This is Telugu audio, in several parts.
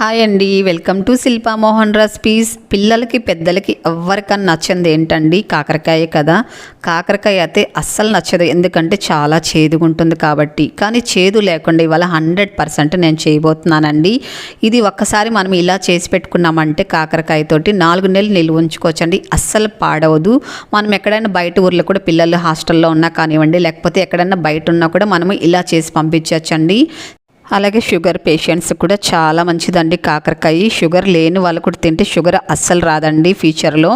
హాయ్ అండి. Welcome to Shilpa Mohan recipes. పిల్లలకి పెద్దలకి ఎవరికన్నా నచ్చింది ఏంటండి? కాకరకాయ కదా. కాకరకాయ అయితే అస్సలు నచ్చదు. ఎందుకంటే చాలా చేదుగా ఉంటుంది కాబట్టి. కానీ చేదు లేకుండా ఇవాళ హండ్రెడ్ పర్సెంట్ నేను చేయబోతున్నానండి. ఇది ఒక్కసారి మనం ఇలా చేసి పెట్టుకున్నామంటే కాకరకాయతోటి నాలుగు నెలలు నిల్వ ఉంచుకోవచ్చండి. అస్సలు పాడవదు. మనం ఎక్కడైనా బయట ఊర్లో కూడా పిల్లలు హాస్టల్లో ఉన్నా కానివ్వండి లేకపోతే ఎక్కడైనా బయట ఉన్నా కూడా మనము ఇలా చేసి పంపించవచ్చండి. అలాగే షుగర్ పేషెంట్స్ కూడా చాలా మంచిదండి కాకరకాయ. షుగర్ లేని వాళ్ళు కూడా తింటే షుగర్ అస్సలు రాదండి ఫ్యూచర్లో.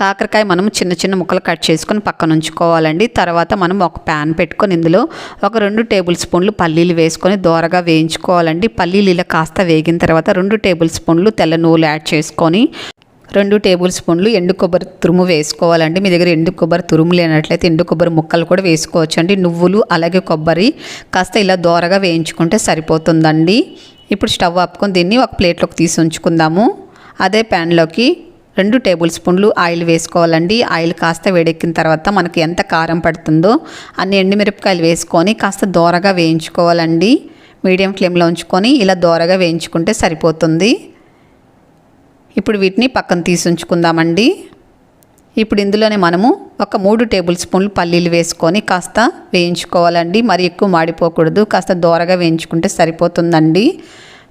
కాకరకాయ మనం చిన్న చిన్న ముక్కలు కట్ చేసుకొని పక్కన ఉంచుకోవాలండి. తర్వాత మనం ఒక ప్యాన్ పెట్టుకొని ఇందులో ఒక రెండు టేబుల్ స్పూన్లు పల్లీలు వేసుకొని దోరగా వేయించుకోవాలండి. పల్లీలు ఇలా కాస్త వేగిన తర్వాత రెండు టేబుల్ స్పూన్లు తెల్ల నూలు యాడ్ చేసుకొని రెండు టేబుల్ స్పూన్లు ఎండు కొబ్బరి తురుము వేసుకోవాలండి. మీ దగ్గర ఎండు కొబ్బరి తురుము లేనట్లయితే ఎండు కొబ్బరి ముక్కలు కూడా వేసుకోవచ్చు అండి నువ్వులు అలాగే కొబ్బరి కాస్త ఇలా దోరగా వేయించుకుంటే సరిపోతుందండి. ఇప్పుడు స్టవ్ ఆపుకొని దీన్ని ఒక ప్లేట్లోకి తీసి ఉంచుకుందాము. అదే ప్యాన్లోకి రెండు టేబుల్ స్పూన్లు ఆయిల్ వేసుకోవాలండి. ఆయిల్ కాస్త వేడెక్కిన తర్వాత మనకి ఎంత కారం పడుతుందో అన్ని ఎండుమిరపకాయలు వేసుకొని కాస్త దోరగా వేయించుకోవాలండి. మీడియం ఫ్లేమ్లో ఉంచుకొని ఇలా దోరగా వేయించుకుంటే సరిపోతుంది. ఇప్పుడు వీటిని పక్కన తీసి ఉంచుకుందామండి. ఇప్పుడు ఇందులోనే మనము ఒక మూడు టేబుల్ స్పూన్లు పల్లీలు వేసుకొని కాస్త వేయించుకోవాలండి. మరి ఎక్కువ మాడిపోకూడదు. కాస్త దోరగా వేయించుకుంటే సరిపోతుందండి.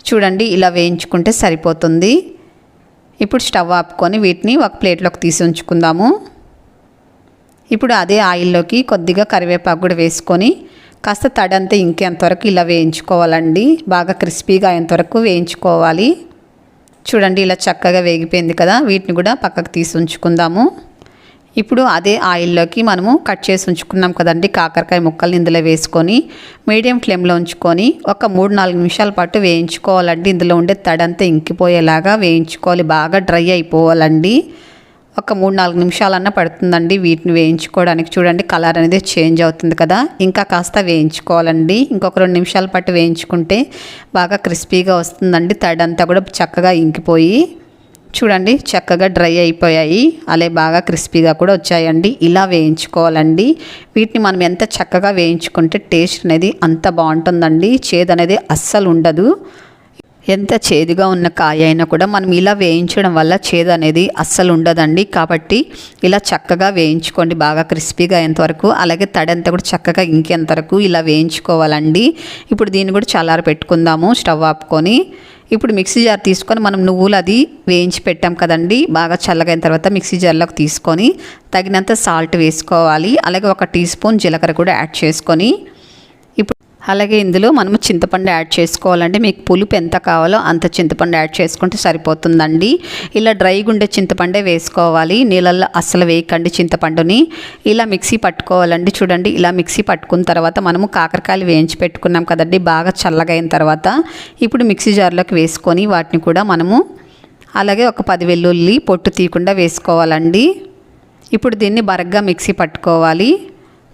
చూడండి ఇలా వేయించుకుంటే సరిపోతుంది. ఇప్పుడు స్టవ్ ఆపుకొని వీటిని ఒక ప్లేట్లోకి తీసి ఉంచుకుందాము. ఇప్పుడు అదే ఆయిల్లోకి కొద్దిగా కరివేపాకు కూడా వేసుకొని కాస్త తడంతా ఇంకేంతవరకు ఇలా వేయించుకోవాలండి. బాగా క్రిస్పీగా అయ్యేంతవరకు వేయించుకోవాలి. చూడండి ఇలా చక్కగా వేగిపోయింది కదా. వీటిని కూడా పక్కకు తీసి ఉంచుకుందాము. ఇప్పుడు అదే ఆయిల్లోకి మనము కట్ చేసి ఉంచుకున్నాం కదండి కాకరకాయ ముక్కల్ని ఇందులో వేసుకొని మీడియం ఫ్లేమ్లో ఉంచుకొని ఒక మూడు నాలుగు నిమిషాల పాటు వేయించుకోవాలండి. ఇందులో ఉండే తడంతా ఇంకిపోయేలాగా వేయించుకోవాలి. బాగా డ్రై అయిపోవాలండి. ఒక మూడు నాలుగు నిమిషాలన్నా పడుతుందండి. వీటిని వేయించుకోవడానికి చూడండి కలర్ అనేది చేంజ్ అవుతుంది కదా. ఇంకా కాస్త వేయించుకోవాలండి. ఇంకొక రెండు నిమిషాల పాటు వేయించుకుంటే బాగా క్రిస్పీగా వస్తుందండి. తడంతా కూడా చక్కగా ఇంకిపోయి చూడండి చక్కగా డ్రై అయిపోయాయి. అలాగే బాగా క్రిస్పీగా కూడా వచ్చాయండి. ఇలా వేయించుకోవాలండి. వీటిని మనం ఎంత చక్కగా వేయించుకుంటే టేస్ట్ అనేది అంత బాగుంటుందండి. చేదు అనేది అస్సలు ఉండదు. ఎంత చేదుగా ఉన్న కాయ అయినా కూడా మనం ఇలా వేయించడం వల్ల చేదు అనేది అస్సలు ఉండదండి. కాబట్టి ఇలా చక్కగా వేయించుకోండి. బాగా క్రిస్పీగా అయ్యేంతవరకు అలాగే తడంతా కూడా చక్కగా ఇంకేంతవరకు ఇలా వేయించుకోవాలండి. ఇప్పుడు దీన్ని కూడా చల్లారి పెట్టుకుందాము స్టవ్ ఆపుకొని. ఇప్పుడు మిక్సీ జార్ తీసుకొని మనం నువ్వులు అది వేయించి పెట్టాం కదండి. బాగా చల్లగైన తర్వాత మిక్సీ జార్లోకి తీసుకొని తగినంత సాల్ట్ వేసుకోవాలి. అలాగే ఒక టీ స్పూన్ జీలకర్ర కూడా యాడ్ చేసుకొని అలాగే ఇందులో మనము చింతపండు యాడ్ చేసుకోవాలండి. మీకు పులుపు ఎంత కావాలో అంత చింతపండు యాడ్ చేసుకుంటే సరిపోతుందండి. ఇలా డ్రైగా ఉండే చింతపండే వేసుకోవాలి. నీళ్ళల్లో అస్సలు వేయకండి చింతపండుని. ఇలా మిక్సీ పట్టుకోవాలండి. చూడండి ఇలా మిక్సీ పట్టుకున్న తర్వాత మనము కాకరకాయలు వేయించి పెట్టుకున్నాం కదండి. బాగా చల్లగా అయిన తర్వాత ఇప్పుడు మిక్సీ జార్లోకి వేసుకొని వాటిని కూడా మనము అలాగే ఒక పది వెల్లుల్లి పొట్టు తీయకుండా వేసుకోవాలండి. ఇప్పుడు దీన్ని బరగ్గా మిక్సీ పట్టుకోవాలి.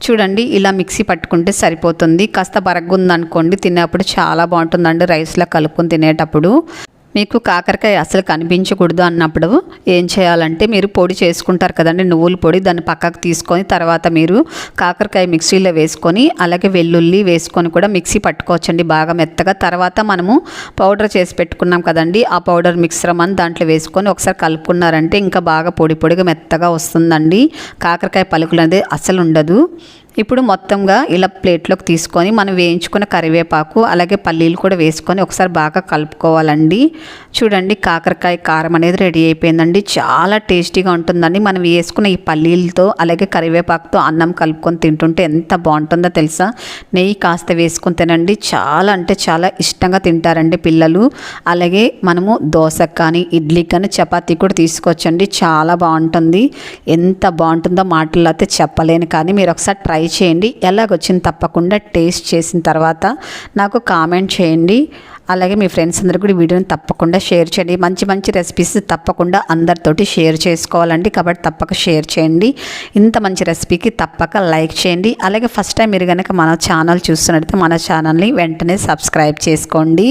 చూడండి ఇలా మిక్సీ పట్టుకుంటే సరిపోతుంది. కాస్త బరగ్గుందనుకోండి తినేటప్పుడు చాలా బాగుంటుందండి రైస్లో కలుపుకొని తినేటప్పుడు. మీకు కాకరకాయ అసలు కనిపించకూడదు అన్నప్పుడు ఏం చేయాలంటే మీరు పొడి చేసుకుంటారు కదండి నువ్వుల పొడి దాన్ని పక్కకు తీసుకొని తర్వాత మీరు కాకరకాయ మిక్సీలో వేసుకొని అలాగే వెల్లుల్లి వేసుకొని కూడా మిక్సీ పట్టుకోవచ్చండి బాగా మెత్తగా. తర్వాత మనము పౌడర్ చేసి పెట్టుకున్నాం కదండి ఆ పౌడర్ మిక్సరమని దాంట్లో వేసుకొని ఒకసారి కలుపుకున్నారంటే ఇంకా బాగా పొడి పొడిగా మెత్తగా వస్తుందండి. కాకరకాయ పలుకులు అనేది అసలు ఉండదు. ఇప్పుడు మొత్తంగా ఇలా ప్లేట్లోకి తీసుకొని మనం వేయించుకున్న కరివేపాకు అలాగే పల్లీలు కూడా వేసుకొని ఒకసారి బాగా కలుపుకోవాలండి. చూడండి కాకరకాయ కారం అనేది రెడీ అయిపోయిందండి. చాలా టేస్టీగా ఉంటుందండి. మనం వేసుకున్న ఈ పల్లీలతో అలాగే కరివేపాకుతో అన్నం కలుపుకొని తింటుంటే ఎంత బాగుంటుందో తెలుసా? నెయ్యి కాస్త వేసుకొని తినండి. చాలా అంటే చాలా ఇష్టంగా తింటారండి పిల్లలు. అలాగే మనము దోశకు కానీ ఇడ్లీకి కానీ చపాతీ కూడా తీసుకోవచ్చండి. చాలా బాగుంటుంది. ఎంత బాగుంటుందో మాటల్లో అయితే చెప్పలేను. కానీ మీరు ఒకసారి ట్రై ట్రై చేయండి. ఎలాగొచ్చింది తప్పకుండా టేస్ట్ చేసిన తర్వాత నాకు కామెంట్ చేయండి. అలాగే మీ ఫ్రెండ్స్ అందరు కూడా వీడియోని తప్పకుండా షేర్ చేయండి. మంచి మంచి రెసిపీస్ తప్పకుండా అందరితోటి షేర్ చేసుకోవాలండి. కాబట్టి తప్పక షేర్ చేయండి. ఇంత మంచి రెసిపీకి తప్పక లైక్ చేయండి. అలాగే ఫస్ట్ టైం మీరు కనుక మన ఛానల్ చూస్తున్నట్లయితే మన ఛానల్ని వెంటనే సబ్స్క్రైబ్ చేసుకోండి.